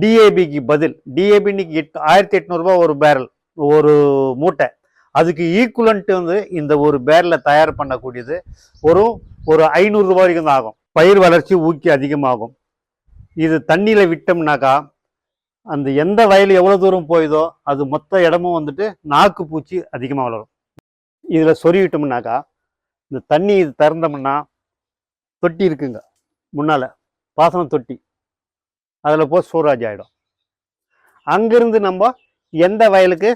டிஏபிக்கு பதில். டிஏபி இன்னைக்கு எட் ஆயிரத்தி எட்நூறுபா ஒரு பேரல் ஒரு மூட்டை. அதுக்கு ஈக்குவலன்ட்டு வந்து இந்த ஒரு பேரலை தயார் பண்ணக்கூடியது ஒரு ஒரு ஐநூறுரூபா வரைக்கும் தான் ஆகும். பயிர் வளர்ச்சி ஊக்கி அதிகமாகும். இது தண்ணியில் விட்டோம்னாக்கா அந்த எந்த வயல் எவ்வளோ தூரம் போயுதோ அது மொத்த இடமும் வந்துட்டு நாக்கு பூச்சி அதிகமாக வளரும். இதில் சொருகிட்டோம்னாக்கா இந்த தண்ணி இது திறந்தோம்னா தொட்டி இருக்குங்க முன்னால் பாசன தொட்டி. அதில் போய் சூராஜ் ஆகிடும் அங்கேருந்து நம்ம எந்த வயலுக்கு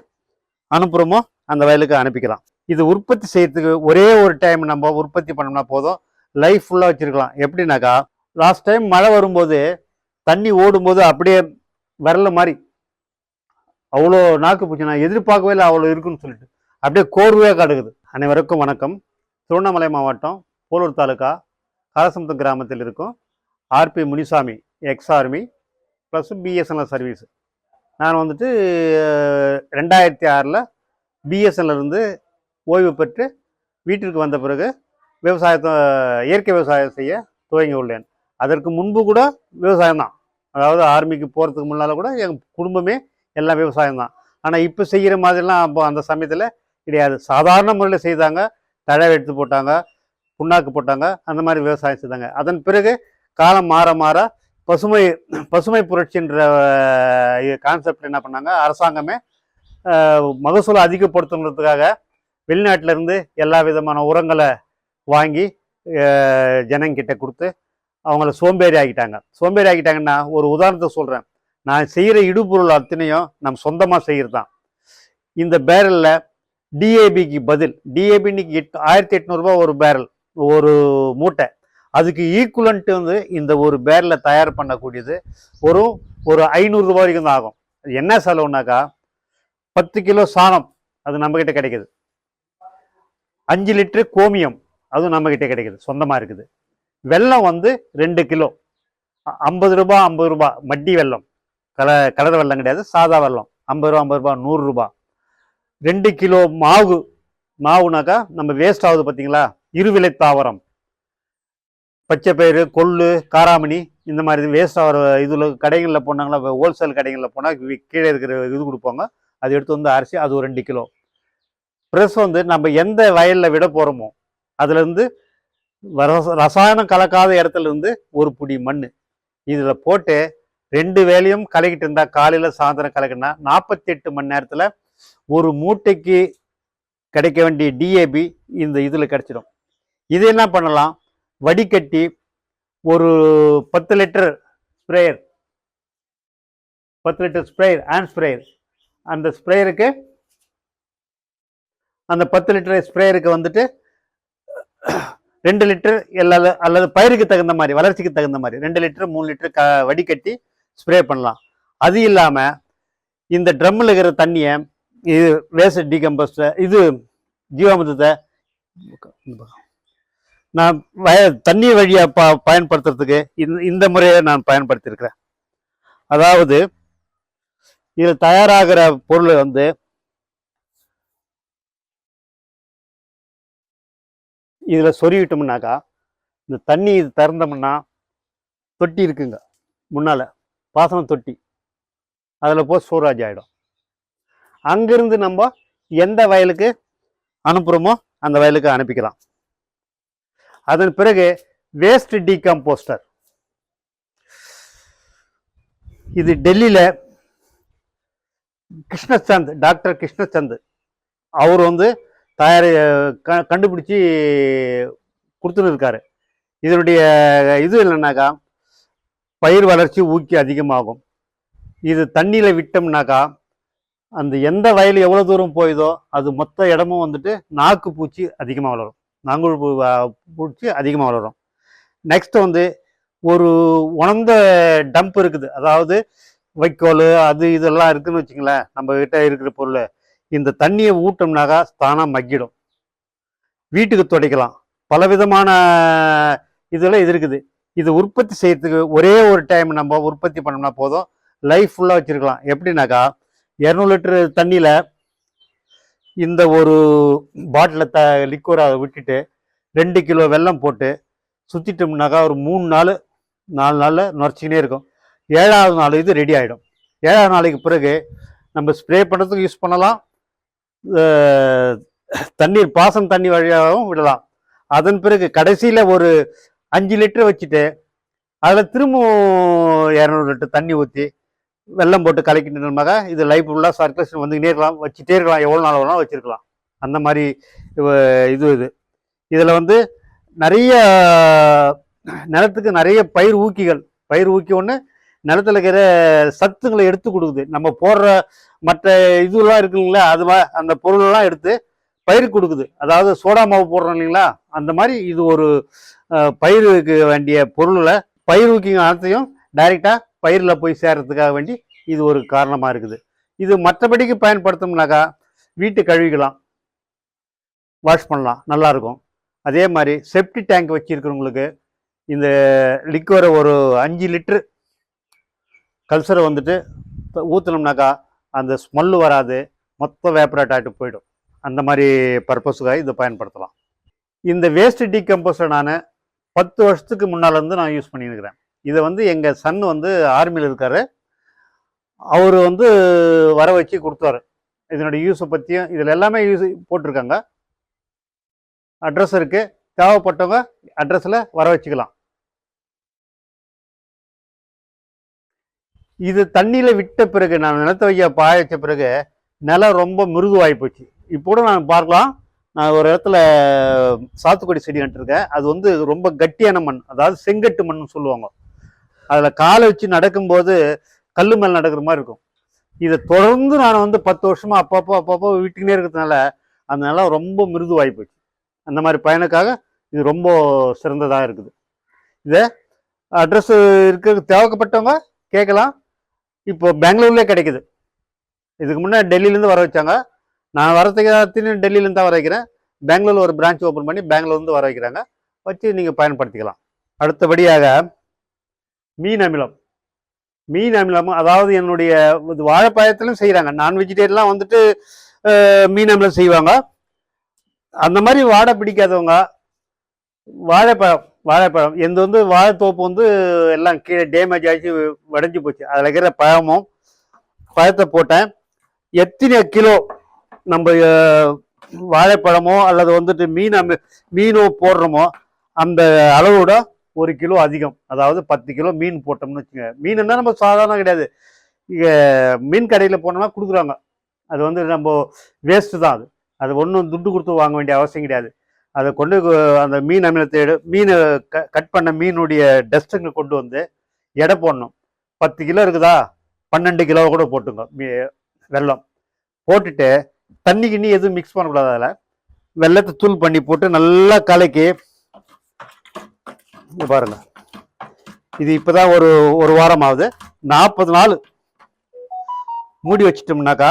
அனுப்புகிறோமோ அந்த வயலுக்கு அனுப்பிக்கலாம். இது உற்பத்தி செய்யறதுக்கு ஒரே ஒரு டைம் நம்ம உற்பத்தி பண்ணோம்னா போதும். லைஃப் ஃபுல்லாக வச்சுருக்கலாம். எப்படின்னாக்கா லாஸ்ட் டைம் மழை வரும்போது தண்ணி ஓடும்போது அப்படியே வரல மாதிரி அவ்வளோ நாக்கு பூச்சி நான் எதிர்பார்க்கவே இல்லை அவ்வளோ இருக்குன்னு சொல்லிட்டு. அப்படியே கோர்வையாக கிடக்குது அனைவருக்கும் வணக்கம். திருவண்ணாமலை மாவட்டம் போலூர் தாலுக்கா காரசமுத்தம் கிராமத்தில் இருக்கும் R P Munisamy ex army plus BSNL service நான் வந்துட்டு ரெண்டாயிரத்தி ஆறில் பிஎஸ்என்எல் இருந்து ஓய்வு பெற்று வீட்டிற்கு வந்த பிறகு விவசாயத்தை இயற்கை விவசாயம் செய்ய துவங்கி உள்ளேன். அதற்கு முன்பு கூட விவசாயம் தான் அதாவது ஆர்மிக்கு போகிறதுக்கு முன்னால் கூட எங்கள் குடும்பமே எல்லாம் விவசாயம் தான் ஆனால் இப்போ செய்கிற மாதிரிலாம் அப்போ அந்த சமயத்தில் கிடையாது. சாதாரண முறையில் செய்தாங்க. தழை எடுத்து போட்டாங்க. புண்ணாக்கு போட்டாங்க. அந்த மாதிரி விவசாயம் செய்தாங்க. அதன் பிறகு காலம் மாற மாற பசுமை பசுமை புரட்சின்ற கான்செப்ட் என்ன பண்ணாங்க? அரசாங்கமே மகசூலை அதிகப்படுத்தணுன்றதுக்காக வெளிநாட்டிலேருந்து எல்லா விதமான உரங்களை வாங்கி ஜனங்கிட்ட கொடுத்து அவங்கள சோம்பேறி ஆகிட்டாங்க சோம்பேறி ஆகிட்டாங்கன்னா ஒரு உதாரணத்தை சொல்கிறேன் நான் செய்கிற இடுபொருள் அத்தனையும் நம் சொந்தமாக செய்கிறது தான் இந்த பேரலில் டிஏபிக்கு பதில் டிஏபி இன்னைக்கு எட் ஆயிரத்தி எட்நூறுபா ஒரு பேரல் ஒரு மூட்டை. அதுக்கு ஈக்குவலன்ட்டு வந்து இந்த ஒரு பேரில் தயார் பண்ணக்கூடியது ஒரு ஒரு ஐநூறுரூவா வரைக்கும் தான் ஆகும். அது என்ன செலவுனாக்கா பத்து கிலோ சாணம் அது நம்மக்கிட்ட கிடைக்குது. அஞ்சு லிட்டரு கோமியம் அதுவும் நம்மக்கிட்ட கிடைக்குது. சொந்தமாக இருக்குது. வெல்லம் வந்து ரெண்டு கிலோ. அ- ஐம்பது ரூபா ஐம்பது ரூபா. மட்டி வெல்லம். கல கலர் வெல்லம் கிடையாது. சாதா வெல்லம். ஐம்பது ரூபா ஐம்பது ரூபா நூறுரூபா ரெண்டு கிலோ மாவு. மாவுனாக்கா நம்ம வேஸ்ட் ஆகுது பார்த்தீங்களா இருவிலை தாவரம். பச்சை பயிறு கொள்ளு காராமணி இந்த மாதிரி வேஸ்ட் ஆகிற இதில் கடைகளில் போனாங்களா ஹோல்சேல் கடைகளில் போனால் கீழே இருக்கிற இது கொடுப்பாங்க. அது எடுத்து வந்து அரிசி அது ஒரு ரெண்டு கிலோ. ப்ரெஸ் வந்து நம்ம எந்த வயலில் விட போகிறோமோ அதுலேருந்து ரசாயனம் கலக்காத இடத்துலேருந்து ஒரு புடி மண் இதில் போட்டு ரெண்டு வேலையும் கலக்கிட்டு இருந்தா காலையில் சாயந்தரம் கலக்கினா நாற்பத்தி எட்டு மணி நேரத்தில் ஒரு மூட்டைக்கு கிடைக்க வேண்டிய டிஏபி இந்த இதில் கிடச்சிடும். இது என்ன பண்ணலாம்? வடிகட்டி ஒரு பத்து லிட்டர் ஸ்ப்ரேயர் பத்து லிட்டர் ஸ்ப்ரேயர் ஹேண்ட் ஸ்ப்ரேயர் அந்த ஸ்ப்ரேயருக்கு அந்த பத்து லிட்டர் ஸ்ப்ரேயருக்கு வந்துட்டு ரெண்டு லிட்டர் எல்லா அல்லது பயிருக்கு தகுந்த மாதிரி வளர்ச்சிக்கு தகுந்த மாதிரி ரெண்டு லிட்டர் மூணு லிட்டர் க வடிகட்டி ஸ்ப்ரே பண்ணலாம். அது இல்லாமல் இந்த ட்ரம்மில் இருக்கிற தண்ணியை இது வேஸ்ட் டீகம்போஸ்ட இது ஜீவாமிர்தத்தை நான் வய தண்ணி வழியாக ப பயன்படுத்துறதுக்கு இந்த இந்த முறையை நான் பயன்படுத்தியிருக்கிறேன். அதாவது இதில் தயாராகிற பொருள் வந்து இதில் சொருவிட்டோம்னாக்கா இந்த தண்ணி இது திறந்தோம்னா தொட்டி இருக்குங்க முன்னால் பாசனம் தொட்டி. அதில் போய் சூராஜ் ஆகிடும் அங்கிருந்து நம்ம எந்த வயலுக்கு அனுப்புகிறோமோ அந்த வயலுக்கு அனுப்பிக்கலாம். அதன் பிறகு வேஸ்ட் டீகம்போஸ்டர் இது டெல்லியில் கிருஷ்ணச்சந்த் டாக்டர் கிருஷ்ணச்சந்த். அவர் வந்து தயார் க கண்டுபிடிச்சி கொடுத்துன்னு இருக்காரு இதனுடைய இது என்னன்னாக்கா பயிர் வளர்ச்சி ஊக்கி அதிகமாகும். இது தண்ணியில் விட்டோம்னாக்கா அந்த எந்த வயல் எவ்வளோ தூரம் போயுதோ அது மொத்த இடமும் வந்துட்டு நாக்கு பூச்சி அதிகமாக வளரும். நாங்குழ் பூ பூச்சி அதிகமாக வளரும் நெக்ஸ்ட் வந்து ஒரு உணர்ந்த டம்ப் இருக்குது. அதாவது வைக்கோல் அது இதெல்லாம் இருக்குதுன்னு வச்சுங்களேன் நம்ம கிட்ட இருக்கிற பொருள் இந்த தண்ணியை ஊட்டோம்னாக்கா தானாக மக்கிடும். வீட்டுக்கு துடைக்கலாம். பலவிதமான இதெல்லாம் இது இருக்குது. இது உற்பத்தி செய்யறதுக்கு ஒரே ஒரு டைம் நம்ம உற்பத்தி பண்ணோம்னா போதும். லைஃப் ஃபுல்லாக வச்சுருக்கலாம். எப்படின்னாக்கா இரநூறு லிட்டரு தண்ணியில் இந்த ஒரு பாட்டில் த லிக்வரை விட்டுட்டு ரெண்டு கிலோ வெல்லம் போட்டு சுற்றிட்டோம்னாக்கா ஒரு மூணு நாள் நாலு நாளில் நுரைச்சிக்கினே இருக்கும். ஏழாவது நாள் இது ரெடி ஆகிடும் ஏழாவது நாளைக்கு பிறகு நம்ம ஸ்ப்ரே பண்ணுறதுக்கு யூஸ் பண்ணலாம். தண்ணீர் பாசம் தண்ணி வழியாகவும் விடலாம். அதன் பிறகு கடைசியில் ஒரு அஞ்சு லிட்டர் வச்சுட்டு அதில் திரும்பவும் இரநூறு லிட்டர் தண்ணி ஊற்றி வெள்ளம் போட்டு கலக்கிட்டோம்னாக்கா இது லைஃப் ஃபுல்லாக சர்க்குலேஷன் வந்துக்கிட்டே இருக்கலாம் வச்சுட்டே இருக்கலாம். எவ்வளோ நாள் வேணாலும் வச்சுருக்கலாம். அந்த மாதிரி இது இது. இதில் வந்து நிறைய நிலத்துக்கு நிறைய பயிர் ஊக்கிகள். பயிர் ஊக்கி ஒன்று நிலத்துல இருக்கிற சத்துங்களை எடுத்து கொடுக்குது. நம்ம போடுற மற்ற இதுலாம் இருக்குங்களா அது அந்த பொருளெல்லாம் எடுத்து பயிர் கொடுக்குது. அதாவது சோடா மாவு போடுறோம் இல்லைங்களா? அந்த மாதிரி இது ஒரு பயிருக்கு வேண்டிய பொருளை பயிர் ஊக்கிங்க அனைத்தையும் டைரெக்டாக பயிரில் போய் சேர்கிறதுக்காக வேண்டி இது ஒரு காரணமாக இருக்குது. இது மற்றபடிக்கு பயன்படுத்தோம்னாக்கா வீட்டு கழுவிக்கலாம். வாஷ் பண்ணலாம். நல்லா இருக்கும். அதே மாதிரி செப்டி டேங்க் வச்சுருக்கிறவங்களுக்கு இந்த லிக்வரை ஒரு அஞ்சு லிட்ரு கல்சரை வந்துட்டு ஊற்றினோம்னாக்கா அந்த ஸ்மெல்லு வராது. மொத்த வேப்பரேட் ஆகிட்டு போயிடும். அந்த மாதிரி பர்பஸுக்காக இதை பயன்படுத்தலாம். இந்த வேஸ்ட் டீகம்போஸை நான் பத்து வருஷத்துக்கு முன்னாலேருந்து நான் யூஸ் பண்ணியிருக்கிறேன் இதை வந்து எங்கள் சன் வந்து ஆர்மியில் இருக்கார். அவர் வந்து வர வச்சு கொடுத்தாரு. இதனுடைய யூஸை பற்றியும் இதில் எல்லாமே யூஸ் போட்டிருக்காங்க. அட்ரஸ் இருக்குது தேவைப்பட்டவங்க அட்ரஸில் வர வச்சுக்கலாம். இது தண்ணியில் விட்ட பிறகு நான் நிலத்த வைக்க பாய வச்ச பிறகு நிலம் ரொம்ப மிருதுவாகி போச்சு. இப்போ கூட நான் பார்க்கலாம். நான் ஒரு இடத்துல சாத்துக்குடி செடி நட்டுருக்கேன். அது வந்து ரொம்ப கட்டியான மண் அதாவது செங்கட்டு மண்ணுன்னு சொல்லுவாங்க. அதில் காலை வச்சு நடக்கும்போது கல் மேல் நடக்கிற மாதிரி இருக்கும். இதை தொடர்ந்து நான் வந்து பத்து வருஷமா அப்பப்போ அப்பப்போ விட்டுக்கினே இருக்கிறதுனால அந்த நிலம் ரொம்ப மிருதுவாகி போச்சு. அந்த மாதிரி பயனுக்காக இது ரொம்ப சிறந்ததாக இருக்குது. இதை அட்ரஸ் இருக்க தேவைப்பட்டவங்க கேட்கலாம். இப்போ பெங்களூர்லேயே கிடைக்குது. இதுக்கு முன்னே டெல்லியிலேருந்து வர வச்சாங்க. நான் வரதுக்கு டெல்லியிலேருந்து தான் வர வைக்கிறேன். பெங்களூர் ஒரு பிரான்ச் ஓப்பன் பண்ணி பெங்களூர்லேருந்து வர வைக்கிறாங்க. வச்சு நீங்கள் பயன்படுத்திக்கலாம். அடுத்தபடியாக மீன் அமிலம். மீன் அமிலம் அதாவது என்னுடைய இது வாழைப்பழத்திலும் செய்கிறாங்க நான் வெஜிடேரியன்லாம் வந்துட்டு மீன் அமிலம் செய்வாங்க. அந்த மாதிரி வாடை பிடிக்காதவங்க வாழைப்பழம் வாழைப்பழம். எந்த வந்து வாழைத்தோப்பு வந்து எல்லாம் கீழே டேமேஜ் ஆகிச்சு உடஞ்சி போச்சு. அதில் இருக்கிற பழமும் பழத்தை போட்டேன். எத்தனை கிலோ நம்ம வாழைப்பழமோ அல்லது வந்துட்டு மீன் அமி- மீனோ போடுறோமோ அந்த அளவோட ஒரு கிலோ அதிகம். அதாவது பத்து கிலோ மீன் போட்டோம்னு வச்சுங்க மீனுன்னா நம்ம சாதாரணம் கிடையாது. இங்கே மீன் கடையில் போனோம்னா கொடுக்குறாங்க. அது வந்து நம்ம வேஸ்ட்டு தான் அது. அது ஒன்றும் துண்டு கொடுத்து வாங்க வேண்டிய அவசியம் கிடையாது. அதை கொண்டு அந்த மீன் அமிலத்தை எடு மீன் க கட் பண்ண மீனுடைய டஸ்ட்டுங்க கொண்டு வந்து எடை போடணும். பத்து கிலோ இருக்குதா? பன்னெண்டு கிலோ கூட போட்டுங்க. மீ- வெல்லம். போட்டுட்டு தண்ணி கிண்ணி எதுவும் மிக்ஸ் பண்ணக்கூடாது அதில். வெள்ளத்தை தூள் பண்ணி போட்டு நல்லா கலக்கி இங்க பாருங்க. இது இப்போதான் ஒரு ஒரு வாரம் ஆகுது நாற்பது நாள் மூடி வச்சிட்டோம்னாக்கா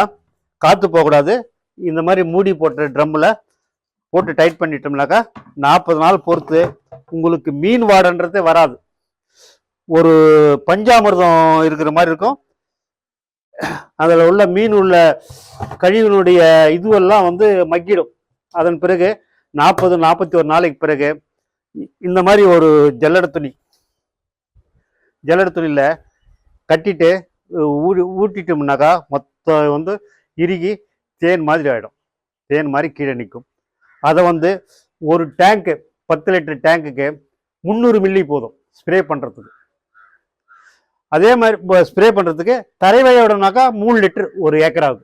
காற்று போகக்கூடாது. இந்த மாதிரி மூடி போட்ட ட்ரம்மில் போட்டு டைட் பண்ணிட்டோம்னாக்கா நாற்பது நாள் பொறுத்து உங்களுக்கு மீன் வாடன்றதே வராது. ஒரு பஞ்சாமிர்தம் இருக்கிற மாதிரி இருக்கும். அதில் உள்ள மீன் உள்ள கழிவுனுடைய இதுவெல்லாம் வந்து மக்கிடும். அதன் பிறகு நாற்பது நாற்பத்தி ஒரு நாளைக்கு பிறகு இந்த மாதிரி ஒரு ஜல்லட துணி. ஜல்லட துணியில் கட்டிட்டு ஊடி ஊட்டிட்டோம்னாக்கா மொத்தம் வந்து இறுகி தேன் மாதிரி ஆகிடும் தேன் மாதிரி கீழே நிற்கும் அதை வந்து ஒரு டேங்க்கு பத்து லிட்டர் டேங்க்குக்கு முந்நூறு மில்லி போதும் ஸ்ப்ரே பண்ணுறதுக்கு அதே மாதிரி ஸ்ப்ரே பண்ணுறதுக்கு தரைவையை விடணும்னாக்கா மூணு லிட்டர் ஒரு ஏக்கர் ஆகுது.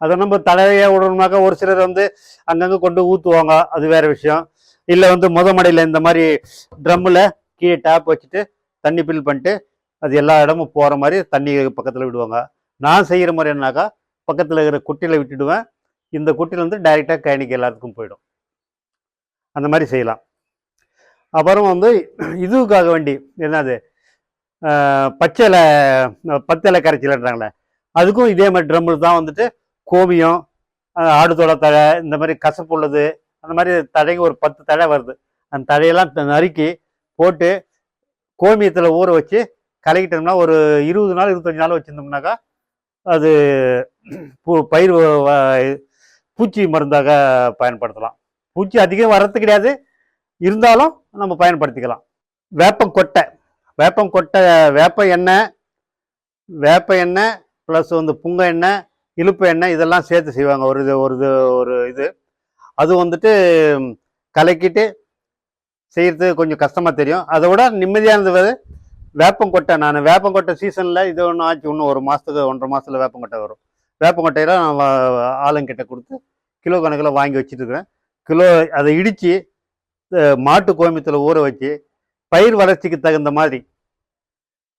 அதை நம்ம தலைவையை விடணும்னாக்கா ஒரு சிலர் வந்து அங்கங்கே கொண்டு ஊற்றுவாங்க அது வேறு விஷயம். இல்லை வந்து முத மடையில் இந்த மாதிரி ட்ரம்மில் கீழே டேப் வச்சுட்டு தண்ணி ஃபில் பண்ணிட்டு அது எல்லா இடமும் போகிற மாதிரி தண்ணி பக்கத்தில் விடுவாங்க. நான் செய்கிற மாதிரி என்னாக்கா பக்கத்தில் இருக்கிற குட்டியில் விட்டுடுவேன். இந்த குட்டியில் வந்து டைரெக்டாக கயனிக்கு எல்லாத்துக்கும் போயிடும். அந்த மாதிரி செய்யலாம். அப்புறம் வந்து இதுக்காக வேண்டி என்னது? பச்சை இலை பத்து இலை கரைச்சல்ன்றாங்களே அதுக்கும் இதே மாதிரி ட்ரம்மில் தான் வந்துட்டு கோமியம் ஆடுதோட தழை இந்த மாதிரி கசப்பு உள்ளது அந்த மாதிரி தழைங்க ஒரு பத்து தழை வருது. அந்த தழையெல்லாம் த- நறுக்கி போட்டு கோமியத்தில் ஊற வச்சு கலக்கிட்டோம்னா ஒரு இருபது நாள் இருபத்தஞ்சி நாள் வச்சுருந்தோம்னாக்கா அது பூ பயிர் பூச்சி மருந்தாக பயன்படுத்தலாம். பூச்சி அதிகம் வர்றது கிடையாது. இருந்தாலும் நம்ம பயன்படுத்திக்கலாம். வேப்பங்கொட்டை வேப்பம் கொட்டை வேப்ப எண்ணெய் வேப்ப எண்ணெய் ப்ளஸ் வந்து புங்க எண்ணெய் இழுப்பு எண்ணெய் இதெல்லாம் சேர்த்து செய்வாங்க. ஒரு இது ஒரு இது ஒரு இது. அது வந்துட்டு கலக்கிட்டு செய்கிறது கொஞ்சம் கஷ்டமாக தெரியும். அதை விட நிம்மதியானது வந்து வேப்பங்கொட்டை நான் வேப்பங்கொட்டை சீசனில் இது ஒன்று ஆச்சு. இன்னும் ஒரு மாதத்துக்கு ஒன்றரை மாதத்தில் வேப்பங்கொட்டை வரும். வேப்பங்கொட்டையெல்லாம் நான் ஆளுங்கிட்ட கொடுத்து கிலோ கணக்கில் வாங்கி வச்சுட்டுருக்குறேன். கிலோ அதை இடித்து மாட்டு கோமியத்தில் ஊற வச்சு பயிர் வளர்ச்சிக்கு தகுந்த மாதிரி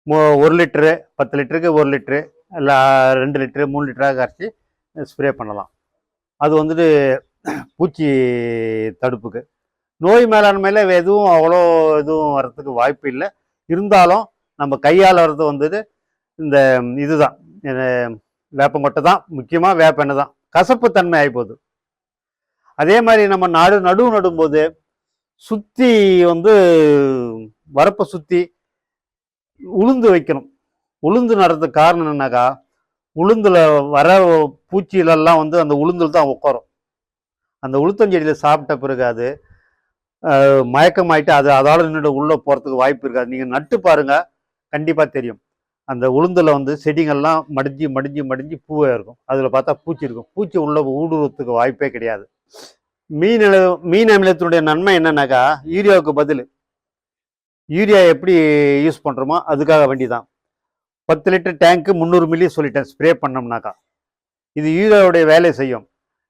மோ- ஒரு லிட்டரு பத்து லிட்டருக்கு ஒரு லிட்டரு இல்லை ரெண்டு லிட்டரு மூணு லிட்டராக கரைச்சி ஸ்ப்ரே பண்ணலாம். அது வந்துட்டு பூச்சி தடுப்புக்கு நோய் மேலாண்மையில் எதுவும் அவ்வளோ எதுவும் வர்றதுக்கு வாய்ப்பு இல்லை. இருந்தாலும் நம்ம கையால் வர்றது வந்துட்டு இந்த இதுதான். அஹ் வேப்பங்கொட்டை தான். முக்கியமாக வேப்பெண்ணெய் தான். கசப்பு தன்மை ஆகிப்போகுது அதே மாதிரி நம்ம நடு நடுவு நடும்போது சுற்றி வந்து வரப்பை சுற்றி உளுந்து வைக்கணும். உளுந்து நடுறதுக்கு காரணம் என்னன்னாக்கா உளுந்தில் வர பூச்சியிலெல்லாம் வந்து அந்த உளுந்தில் தான் உட்காரும் அந்த உளுத்தஞ்செடியில் சாப்பிட்ட பிறகு அது மயக்கமாயிட்டு அது அதால் நின்று உள்ளே போகிறதுக்கு வாய்ப்பு இருக்காது. நீங்கள் நட்டு பாருங்க கண்டிப்பாக தெரியும். அந்த உளுந்தில் வந்து செடிங்கள்லாம் மடிஞ்சு மடிஞ்சு மடிஞ்சு பூவாக இருக்கும். அதில் பார்த்தா பூச்சி இருக்கும். பூச்சி உள்ளே ஊடுருவத்துக்கு வாய்ப்பே கிடையாது. மீன் மீன் அமிலத்தினுடைய நன்மை என்னன்னாக்கா யூரியாவுக்கு பதில். யூரியா எப்படி யூஸ் பண்ணுறோமோ அதுக்காக வேண்டி தான் பத்து லிட்டர் டேங்க்கு முந்நூறு மில்லி சொல்லிட்டேன் ஸ்ப்ரே பண்ணோம்னாக்கா. இது யூரியாவுடைய வேலையை செய்யும்.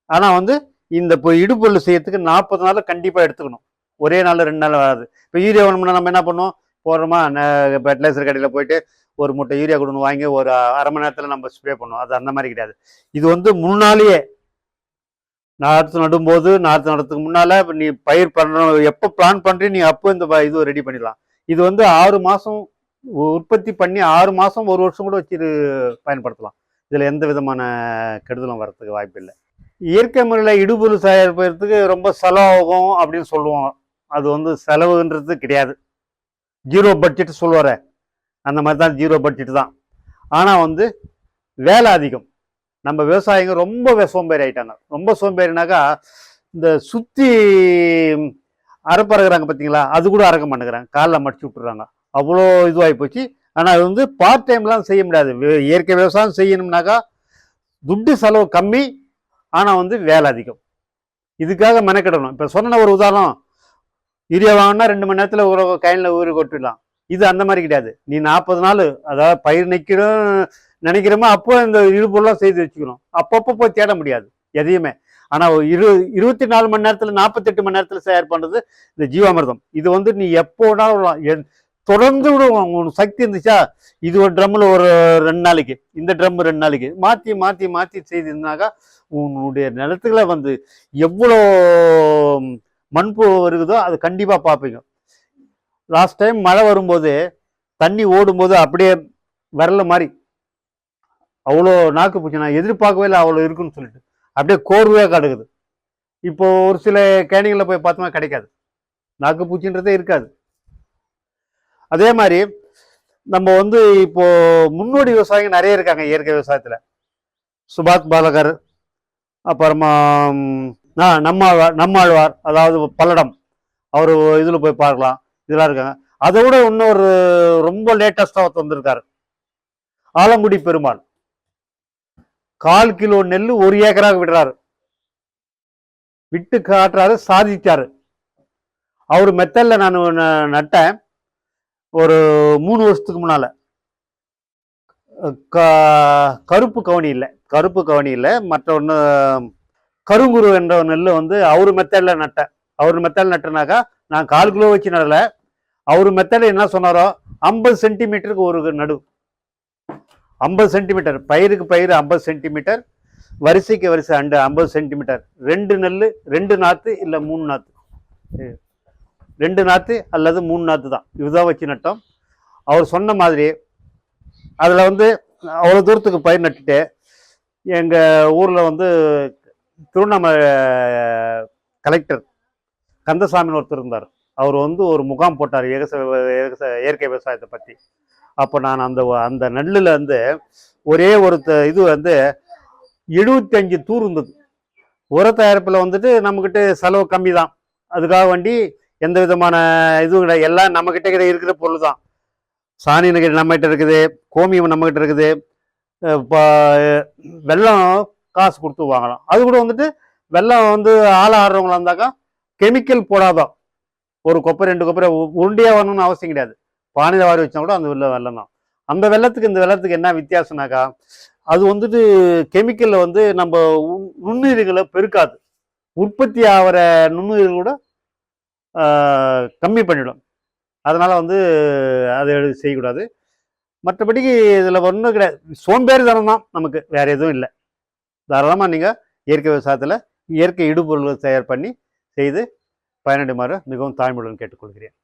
ஆனால் வந்து இந்த இப்போ இடுபொருள் செய்யறதுக்கு நாற்பது நாள் கண்டிப்பாக எடுத்துக்கணும். ஒரே நாள் ரெண்டு நாள் வராது. இப்போ யூரியா வேணும்னா நம்ம என்ன பண்ணுவோம்? போடுறோமா? ஃபெர்டிலைசர் கடையில் போயிட்டு ஒரு மூட்டை யூரியா கொடுன்னு வாங்கி ஒரு அரை மணி நேரத்தில் நம்ம ஸ்ப்ரே பண்ணுவோம். அது அந்த மாதிரி கிடையாது. இது வந்து முன்னாலேயே நாற்று நடும்போது நாற்று நடுறதுக்கு முன்னால் நீ பயிர் பண்ணணும் எப்போ பிளான் பண்ணுறீ நீ அப்போ இந்த ப- இது ரெடி பண்ணிடலாம். இது வந்து ஆறு மாதம் உற்பத்தி பண்ணி ஆறு மாதம் ஒரு வருஷம் கூட வச்சு இது பயன்படுத்தலாம். இதில் எந்த விதமான கெடுதலும் வரத்துக்கு வாய்ப்பு இல்லை இயற்கை முறையில் இடுபொருள் தயாரிப்பதற்கு ரொம்ப செலவாகும் அப்படின்னு சொல்லுவோம் அது வந்து செலவுன்றது கிடையாது. ஜீரோ பட்ஜெட் சொல்லுவார அந்த மாதிரி தான் ஜீரோ பட்ஜெட் தான். ஆனால் வந்து வேலை அதிகம். நம்ம விவசாயிங்க ரொம்ப சோம்பேறி ஆயிட்டாங்க. ரொம்ப சோம்பேறினாக்கா இந்த சுற்றி அரைப்பறகுறாங்க பார்த்தீங்களா அது கூட அறக்க மாட்டேங்கிறாங்க காலில் மடிச்சு விட்டுறாங்க. அவ்வளோ இதுவாகி போச்சு. ஆனால் அது வந்து பார்ட் டைம்லாம் செய்ய முடியாது. இயற்கை விவசாயம் செய்யணும்னாக்கா துட்டு செலவு கம்மி. ஆனால் வந்து வேலை அதிகம். இதுக்காக மெனக்கிடணும். இப்போ சொன்ன ஒரு உதாரணம் யூரியா வாங்கினா ரெண்டு மணி நேரத்தில் ஒரு கையில் ஊறி கொட்டிடலாம். இது அந்த மாதிரி கிடையாது. நீ நாற்பது நாள் அதாவது பயிர் நிற்கிறோம் நினைக்கிறோமோ அப்போ இந்த இழுப்பெல்லாம் செய்து வச்சுக்கணும். அப்பப்போ போய் தேட முடியாது எதையுமே. ஆனால் இரு இருபத்தி நாலு மணி நேரத்தில் நாற்பத்தெட்டு மணி நேரத்தில் தயார் பண்ணுறது இந்த ஜீவாமிர்தம். இது வந்து நீ எப்போ வேணாலும் தொடர்ந்து விடுவோம் உனக்கு சக்தி இருந்துச்சா? இது ஒரு ட்ரம்மில் ஒரு ரெண்டு நாளைக்கு. இந்த ட்ரம் ரெண்டு நாளைக்கு. மாற்றி மாற்றி மாற்றி செய்திருந்தாக்கா உன்னுடைய நிலத்துக்குள்ள வந்து எவ்வளோ மண்பு இருக்குதோ அது கண்டிப்பாக பார்ப்பீங்க லாஸ்ட் டைம் மழை வரும்போது தண்ணி ஓடும்போது அப்படியே வரல மாதிரி அவ்வளோ நாக்கு பூச்சி. நான் எதிர்பார்க்கவே இல்லை அவ்வளோ இருக்குன்னு சொல்லிட்டு. அப்படியே கோர்வையாக கிடக்குது இப்போ ஒரு சில கேணிகளில் போய் பார்த்தோம்னா கிடைக்காது. நாக்கு பூச்சின்றதே இருக்காது. அதே மாதிரி நம்ம வந்து இப்போ முன்னோடி விவசாயிங்க நிறைய இருக்காங்க இயற்கை விவசாயத்தில். சுபாத் பாலகர் அப்புறமா நான் நம்மாழ்வார் நம்மாழ்வார் அதாவது பல்லடம் அவர் இதில் போய் பார்க்கலாம் இதெல்லாம் இருக்காங்க. அதை விட இன்னொரு ரொம்ப லேட்டஸ்டாக வந்திருக்காரு. ஆலங்குடி பெருமாள். கால் கிலோ நெல் ஒரு ஏக்கராக விடுறாரு. விட்டு காட்டுறாரு சாதிச்சாரு. அவர் மெத்தல்ல நான் ந- நட்டேன். ஒரு மூணு வருஷத்துக்கு முன்னால். க- கருப்பு கவனி இல்லை. கருப்பு கவனி இல்லை. மற்ற ஒன்று கருங்குரு என்ற நெல் வந்து அவர் மெத்தடில் நட்டேன் அவர் மெத்தடில் நட்டனாக்கா நான் கால் கிலோ வச்சு நடலை. அவர் மெத்தடில் என்ன சொன்னாரோ ஐம்பது சென்டிமீட்டருக்கு ஒரு நடு. ஐம்பது சென்டிமீட்டர் பயிருக்கு பயிர் ஐம்பது சென்டிமீட்டர் வரிசைக்கு வரிசை அண்டு ஐம்பது சென்டிமீட்டர் ரெண்டு நெல் ரெண்டு நாற்று இல்லை மூணு நாற்று ரெண்டு நாற்று அல்லது மூணு நாற்று தான். இதுதான் வச்சு நட்டோம். அவர் சொன்ன மாதிரி அதில் வந்து அவ்வளோ தூரத்துக்கு பயிர் நட்டுட்டு எங்கள் ஊரில் வந்து திருவண்ணாமலை கலெக்டர் கந்தசாமின்னு ஒருத்தர் இருந்தார். அவர் வந்து ஒரு முகாம் போட்டார் ஏகச இயற்கை விவசாயத்தை பற்றி அப்போ நான் அந்த அந்த நெல்லில் வந்து ஒரே ஒரு இது வந்து எழுபத்தஞ்சு தூர் இருந்தது. உர தயாரிப்பில் வந்துட்டு நம்மக்கிட்ட செலவு கம்மி தான் அதுக்காக வேண்டி எந்த விதமான இதுவும் கிடையாது. எல்லாம் நம்மக்கிட்ட இருக்கிற பொருள் தான் சாணி நம்மகிட்ட இருக்குது கோமியம் நம்மகிட்ட இருக்குது. இப்போ வெல்லம் காசு கொடுத்து வாங்கலாம். அது கூட வந்துட்டு வெள்ளம் வந்து ஆள ஆடுறவங்களா இருந்தாக்கா கெமிக்கல் போடாதான். ஒரு கொப்பை ரெண்டு கொப்பரை உ- வரணும்னு அவசியம் கிடையாது. பானையில் வாரி வச்சா கூட அந்த உள்ள வெள்ளம் தான். அந்த வெள்ளத்துக்கு இந்த வெள்ளத்துக்கு என்ன வித்தியாசம்னாக்கா அது வந்துட்டு கெமிக்கலில் வந்து நம்ம உ- நுண்ணுயிர்களை பெருக்காது. உற்பத்தி ஆகிற நுண்ணுயிர்கள் கூட கம்மி பண்ணிடும். அதனால் வந்து அதை எடுத்து செய்யக்கூடாது. மற்றபடிக்கு இதில் ஒன்றும் கிடையாது. சோம்பேறித்தனம் தான் நமக்கு. வேறு எதுவும் இல்லை. தாராளமாக நீங்கள் இயற்கை விவசாயத்தில் இயற்கை இடுபொருள்கள் தயார் பண்ணி செய்து பயனடைமாறு மிகவும் தாழ்மையுடன் கேட்டுக்கொள்கிறேன்.